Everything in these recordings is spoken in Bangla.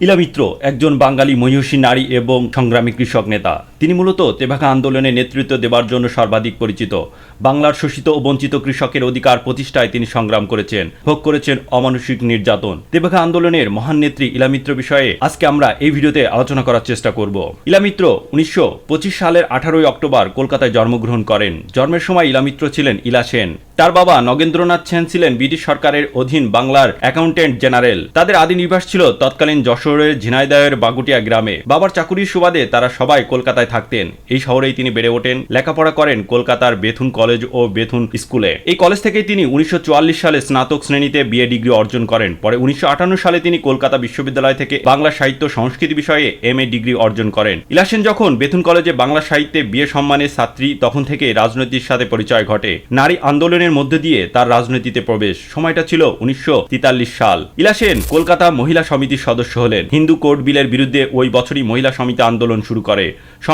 ইলা মিত্র একজন বাঙালি মহিষী নারী এবং সংগ্রামী কৃষক নেতা। তিনি মূলত তেভাগা আন্দোলনে নেতৃত্ব দেবার জন্য সর্বাধিক পরিচিত। বাংলার শোষিত ও বঞ্চিত কৃষকের অধিকার প্রতিষ্ঠায় তিনি সংগ্রাম করেছেন। ভোগ করেছেন অমানসিক নির্যাতন। তেভাগা আন্দোলনের মহান নেত্রী ইলা মিত্র বিষয়ে আজকে আমরা এই ভিডিওতে আলোচনা করার চেষ্টা করব। ইলা মিত্র উনিশশো সালের আঠারোই অক্টোবর কলকাতায় জন্মগ্রহণ করেন। জন্মের সময় ইলা মিত্র ছিলেন ইলা সেন। তার বাবা নগেন্দ্রনাথ সেন ছিলেন ব্রিটিশ সরকারের অধীন বাংলার অ্যাকাউন্টেন্ট জেনারেল। তাদের আদি নিবাস ছিল তৎকালীন যশোরের ঝিনাইদহের বাগুটিয়া গ্রামে। বাবার চাকুরির সুবাদে তারা সবাই কলকাতায় থাকতেন। এই শহরেই তিনি বেড়ে ওঠেন। লেখাপড়া করেন কলকাতার বেথুন কলেজ ও বেথুন স্কুলে। এই কলেজ থেকেই তিনি উনিশশো সালে স্নাতক শ্রেণীতে বিএ ডিগ্রি অর্জন করেন। পরে উনিশশো সালে তিনি কলকাতা বিশ্ববিদ্যালয় থেকে বাংলা সাহিত্য সংস্কৃতি বিষয়ে এম ডিগ্রি অর্জন করেন। ইলাসেন যখন বেথুন কলেজে বাংলা সাহিত্যে বিএ সম্মানের ছাত্রী, তখন থেকে রাজনীতির সাথে পরিচয় ঘটে। নারী আন্দোলনের মধ্যে দিয়ে তার রাজনীতিতে প্রবেশ। সময়টা ছিল উনিশশো সাল। ইলাসেন কলকাতা মহিলা সমিতির সদস্য হলেন। হিন্দু কোর্ট বিলের বিরুদ্ধে ওই বছরই মহিলা সমিতি আন্দোলন শুরু করে।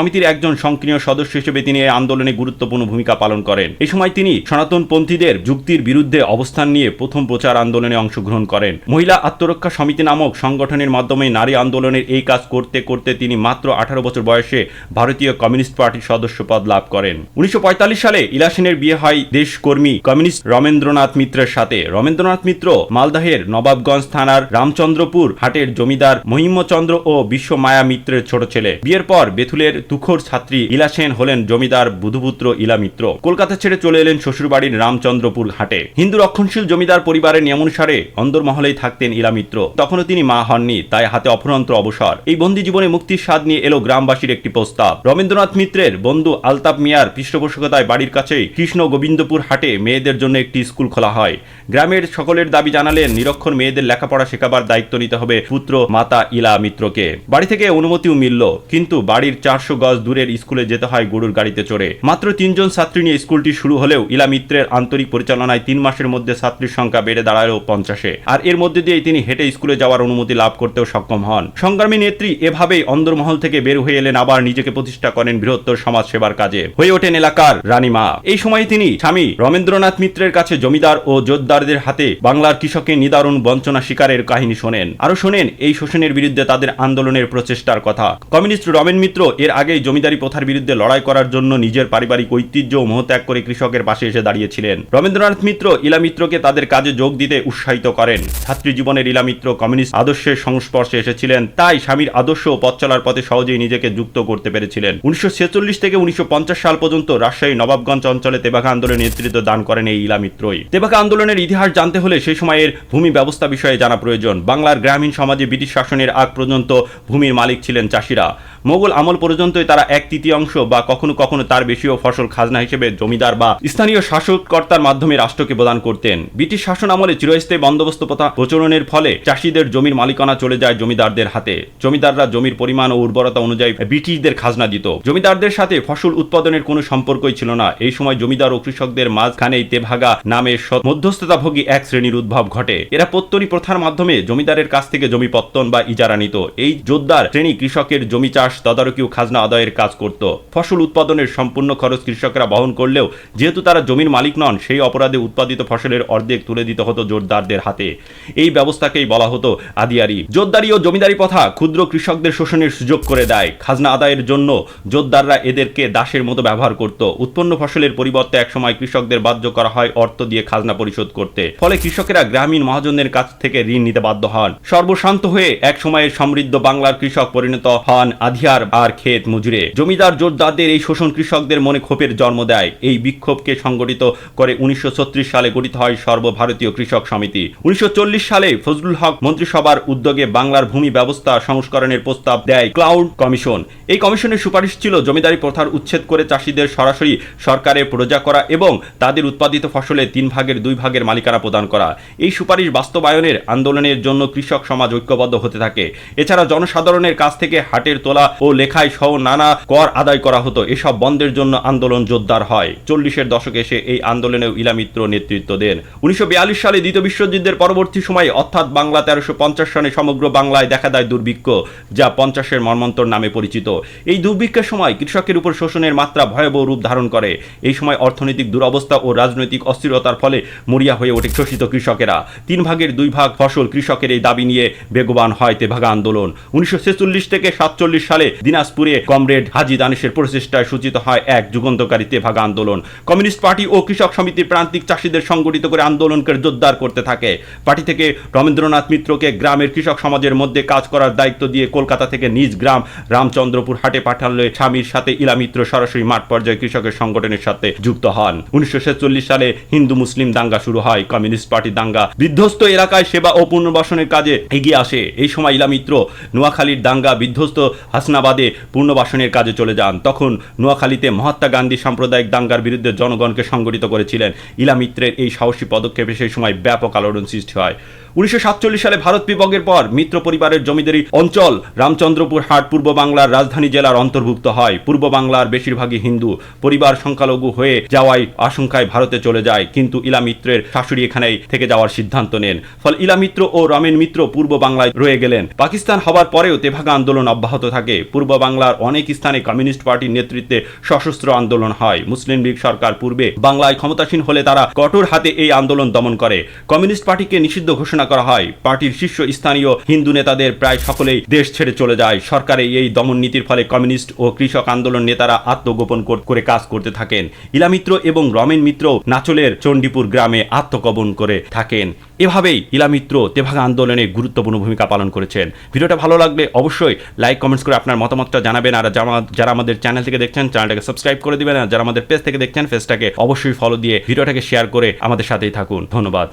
সমিতির একজন সক্রিয় সদস্য হিসেবে তিনি এই আন্দোলনে গুরুত্বপূর্ণ ভূমিকা পালন করেন। এই সময় তিনি সনাতনপন্থীদের যুক্তির বিরুদ্ধে অবস্থান নিয়ে প্রথম প্রচার আন্দোলনে অংশগ্রহণ করেন। মহিলা আত্মরক্ষা সমিতি নামক সংগঠনের মাধ্যমে নারী আন্দোলনের এই কাজ করতে করতে তিনি মাত্র আঠারো বছর বয়সে ভারতীয় কমিউনিস্ট পার্টির সদস্য পদ লাভ করেন। উনিশশো পঁয়তাল্লিশ সালে ইলাসেনের বিয়ে হয় দেশকর্মী কমিউনিস্ট রমেন্দ্রনাথ মিত্রের সাথে। রমেন্দ্রনাথ মিত্র মালদাহের নবাবগঞ্জ থানার রামচন্দ্রপুর হাটের জমিদার মহিমচন্দ্র ও বিশ্বমায়া মিত্রের ছোট ছেলে। বিয়ের পর বেথুলের তুখোর ছাত্রী ইলা সেন হলেন জমিদার বুধুপুত্র ইলা মিত্র। কলকাতা ছেড়ে চলে এলেন শ্বশুরবাড়ির রামচন্দ্রপুর হাটে। হিন্দু রক্ষণশীল জমিদার পরিবারের নিয়মানুসারে অন্দরমহলেই থাকতেন ইলা মিত্র। তখনও তিনি মা হননি, তাই হাতে অফুরন্ত অবসর। এই বন্দি জীবনে মুক্তির স্বাদ নিয়ে এলো গ্রামবাসীর একটি প্রস্তাব। রবীন্দ্রনাথ মিত্রের বন্ধু আলতাপ মিয়ার পৃষ্ঠপোষকতায় বাড়ির কাছেই কৃষ্ণ গোবিন্দপুর হাটে মেয়েদের জন্য একটি স্কুল খোলা হয়। গ্রামের সকলের দাবি জানালেন, নিরক্ষর মেয়েদের লেখাপড়া শেখাবার দায়িত্ব নিতে হবে পুত্র মাতা ইলা মিত্রকে। বাড়ি থেকে অনুমতিও মিলল, কিন্তু বাড়ির চারশো গজ দূরের স্কুলে যেতে হয় গরুর গাড়িতে চড়ে। মাত্র তিনজন ছাত্রী নিয়ে স্কুলটি শুরু হলেও ইলা মিত্রের আন্তরিক পরিচালনায় তিন মাসের মধ্যে ছাত্রীর সংখ্যা বেড়ে দাঁড়াল পঞ্চাশে। আর এর মধ্যে দিয়েই তিনি হেঁটে স্কুলে যাওয়ার অনুমতি লাভ করতেও সক্ষম হন। সংগ্রামী নেত্রী এভাবেই অন্দরমহল থেকে বের হয়ে এলেন, আবার নিজেকে প্রতিষ্ঠা করেন বৃহত্তর সমাজ সেবার কাজে। হয়ে ওঠেন এলাকার রানীমা এই সময় তিনি স্বামী রমেন্দ্রনাথ মিত্রের কাছে জমিদার ও জোরদারদের হাতে বাংলার কৃষকের নিদারুণ বঞ্চনা শিকারের কাহিনী শোনেন। আরও শোনেন, এই শোষণের বিরুদ্ধে তাদের আন্দোলনের প্রচেষ্টার কথা। কমিউনিস্ট রমেন মিত্র এর আগেই জমিদারি প্রথার বিরুদ্ধে লড়াই করার জন্য নিজের পারিবারিক ঐতিহ্য ও মোহত্যাগ করে কৃষকের পাশে এসে দাঁড়িয়েছিলেন। রবীন্দ্রনাথ মিত্র ইলা মিত্রকে তাদের কাজে যোগ দিতে উৎসাহিত করেন। ছাত্রী জীবনের ইলা মিত্র কমিউনিস্ট আদর্শের সংস্পর্শে এসেছিলেন। তাই স্বামীর আদর্শ ও পথ চলার পথে সহজেই নিজেকে যুক্ত করতে পেরেছিলেন। উনিশশো থেকে উনিশশো পঞ্চাশ সাল পর্যন্ত রাজশাহী নবাবগঞ্জ অঞ্চলে তেবাকা আন্দোলনের নেতৃত্ব দান করেন এই ইলা মিত্রই। তেবাকা আন্দোলনের ইতিহাস জানতে হলে সেই সময়ের ভূমি ব্যবস্থা বিষয়ে জানা প্রয়োজন। বাংলার গ্রামীণ সমাজে ব্রিটিশ শাসনের আগ পর্যন্ত ভূমির মালিক ছিলেন চাষিরা। মোগল আমল পর্যন্তই তারা এক তৃতীয়াংশ বা কখনো কখনো তার বেশিও ফসল খাজনা হিসেবে জমিদার বা স্থানীয় শাসককর্তার মাধ্যমে রাষ্ট্রকে প্রদান করতেন। ব্রিটিশ শাসন আমলে চিরস্থায়ী বন্দোবস্ত প্রথা প্রচলনের ফলে চাষিদের জমির মালিকানা চলে যায় জমিদারদের হাতে। জমিদাররা জমির পরিমাণ ও উর্বরতা অনুযায়ী ব্রিটিশদের খাজনা দিত। জমিদারদের সাথে ফসল উৎপাদনের কোনো সম্পর্কই ছিল না। এই সময় জমিদার ও কৃষকদের মাঝখানেই তেভাগা নামে মধ্যস্থতাভোগী এক শ্রেণির উদ্ভব ঘটে। এরা পত্তনি প্রথার মাধ্যমে জমিদারের কাছ থেকে জমি পত্তন বা ইজারা নিত। এই জোরদার শ্রেণি কৃষকের জমি চাষ তদারকি ও খাজনা আদায়ের কাজ করত। ফসল উৎপাদনের সম্পূর্ণ খরচ কৃষকরা বহন করলেও যেহেতু তারা জমির মালিক নন, সেই অপরাধে উৎপাদিত ফসলের অর্ধেক তুলে দিতে হতো জোরদারদের হাতে। এই ব্যবস্থাকেই বলা হতো আদিয়ারি। জোরদারি ও জমিদারি প্রথা ক্ষুদ্র কৃষকদের শোষণের সুযোগ করে দেয়। খাজনা আদায়ের জন্য জোরদাররা এদেরকে দাসের মতো ব্যবহার করত। উৎপন্ন ফসলের পরিবর্তে একসময় কৃষকদের বাধ্য করা হয় অর্থ দিয়ে খাজনা পরিশোধ করতে। ফলে কৃষকেরা গ্রামীণ মহাজনদের কাছ থেকে ঋণ নিতে বাধ্য হন। সর্বশান্ত হয়ে এক সময়ের সমৃদ্ধ বাংলার কৃষক পরিণত হন আধিয়ার আর ক্ষেত, মজুরে। জমিদার, জোরদারদের এই শোষণ কৃষকদের মনে ক্ষোভের জন্ম দেয়। এই বিক্ষোভকে সংগঠিত করে উনিশশো ছত্রিশ সালে গঠিত হয় সর্বভারতীয় কৃষক সমিতি। উনিশশো চল্লিশ সালে ফজলুল হক মন্ত্রিসভার উদ্যোগে বাংলার ভূমি ব্যবস্থা সংস্করণের প্রস্তাব দেয় ক্লাউড কমিশন। এই কমিশনের সুপারিশ ছিল জমিদারি প্রথার উচ্ছেদ করে চাষিদের সরাসরি সরকারে প্রজা করা এবং তাদের উৎপাদিত ফসলে তিন ভাগের দুই ভাগের মালিকানা প্রদান করা। এই সুপারিশ বাস্তবায়নের আন্দোলনের জন্য কৃষক সমাজ ঐক্যবদ্ধ হতে থাকে। এছাড়া জনসাধারণের কাছ থেকে হাটের তোলা ও লেখায় সহ নানা কর আদায় করা হতো। এসব বন্ধের জন্য আন্দোলন জোরদার হয়। চল্লিশের দশকে এসে এই আন্দোলনেও ইলামিত্র নেতৃত্ব দেন। উনিশশো সালে দ্বিতীয় বিশ্বযুদ্ধের পরবর্তী সময়ে অর্থাৎ বাংলা তেরোশো সনে সমগ্র বাংলায় দেখা দেয় দুর্ভিক্ষ, যা পঞ্চাশের মর্মন্তর নামে পরিচিত। এই দুর্ভিক্ষের সময় কৃষকের উপর শোষণের মাত্রা ভয়াবহ রূপ ধারণ করে। এই সময় অর্থনৈতিক দুরবস্থা ও রাজনৈতিক অস্থিরতার ফলে মরিয়া হয়ে ওঠে শোষিত কৃষকেরা। তিন ভাগের দুই ভাগ ফসল কৃষকের এই দাবি নিয়ে বেগবান হয় তেভাগা আন্দোলন। উনিশশো ছেচল্লিশ থেকে সাতচল্লিশ সালে দিনাজপুরে কমরেড হাজি দানেশের প্রচেষ্টায় সূচিত হয় এক যুগান্তকারী তেভাগা আন্দোলন। কমিউনিস্ট পার্টি ও কৃষক সমিতির প্রান্তিক চাষিদের সংগঠিত করে আন্দোলনকে জোরদার করতে থাকে। পার্টি থেকে রবীন্দ্রনাথ মিত্রকে গ্রামের কৃষক সমাজের মধ্যে কাজ করার দায়িত্ব দিয়ে কলকাতা থেকে নিজ গ্রাম রামচন্দ্রপুর হাটে পাঠালে স্বামীর সাথে ইলামিত্র সরাসরি মাঠ পর্যায়ে কৃষকের সংগঠনের সাথে যুক্ত হন। উনিশশো ছেচল্লিশ সালে হিন্দু মুসলিম দাঙ্গা শুরু হয়। কমিউনিস্ট পার্টি দাঙ্গা বিধ্বস্ত এলাকায় সেবা ও পুনর্বাসনের কাজে এগিয়ে আসে। এই সময় ইলামিত্র নোয়াখালীর দাঙ্গা বিধ্বস্ত হাসনাবাদে পুনর্বাসনের কাজে চলে যান। তখন নোয়াখালীতে মহাত্মা গান্ধী সাম্প্রদায়িক দাঙ্গার বিরুদ্ধে জনগণকে সংগঠিত করেছিলেন। ইলামিত্রের এই সাহসী পদক্ষেপে সেই সময় ব্যাপক আলোড়ন সৃষ্টি হয়। উনিশশো সাতচল্লিশ সালে ভারত বিভাগের পর মিত্র পরিবারের জমিদারি অঞ্চল রামচন্দ্রপুর হাট পূর্ব বাংলার রাজধানী জেলার অন্তর্ভুক্ত হয়। পূর্ব বাংলার বেশিরভাগই হিন্দু। পরিবার সংখ্যালঘু হয়ে যাওয়ায় আশঙ্কায় ভারতে চলে যায়। কিন্তু ইলামিত্রের শাশুড়ি এখানেই থেকে যাওয়ার সিদ্ধান্ত নেন। ফলে ইলামিত্র ও রমেন মিত্র পূর্ব বাংলায় রয়ে গেলেন। পাকিস্তান হবার পরেও তেভাগা আন্দোলন অব্যাহত থাকে। পূর্ব বাংলার অনেক স্থানে কমিউনিস্ট পার্টির নেতৃত্বে সশস্ত্র আন্দোলন হয়। মুসলিম লীগ সরকার পূর্বে বাংলায় ক্ষমতাসীন হলে তারা কঠোর হাতে এই আন্দোলন দমন করে। কমিউনিস্ট পার্টিকে নিষিদ্ধ ঘোষণা করা হয়। পার্টির শীর্ষ স্থানীয় হিন্দু নেতাদের প্রায় সকলেই দেশ ছেড়ে চলে যায়। সরকারের এই দমন নীতির ফলে কমিউনিস্ট ও কৃষক আন্দোলন নেতারা আত্মগোপন করে কাজ করতে থাকেন। ইলামিত্র এবং রমেন মিত্র নাচলের চণ্ডীপুর গ্রামে আত্মগোপন করে থাকেন। এভাবেই ইলা মিত্র তেভাগা আন্দোলনে গুরুত্বপূর্ণ ভূমিকা পালন করেছেন। ভিডিওটা ভালো লাগলে অবশ্যই লাইক কমেন্টস করে আপনার মতামতটা জানাবেন। আর যারা- আমাদের চ্যানেল থেকে দেখছেন চ্যানেলটাকে সাবস্ক্রাইব করে দিবেন। আর যারা আমাদের পেজ থেকে দেখছেন পেজটাকে অবশ্যই ফলো দিয়ে ভিডিওটাকে শেয়ার করে আমাদের সাথেই থাকুন। ধন্যবাদ।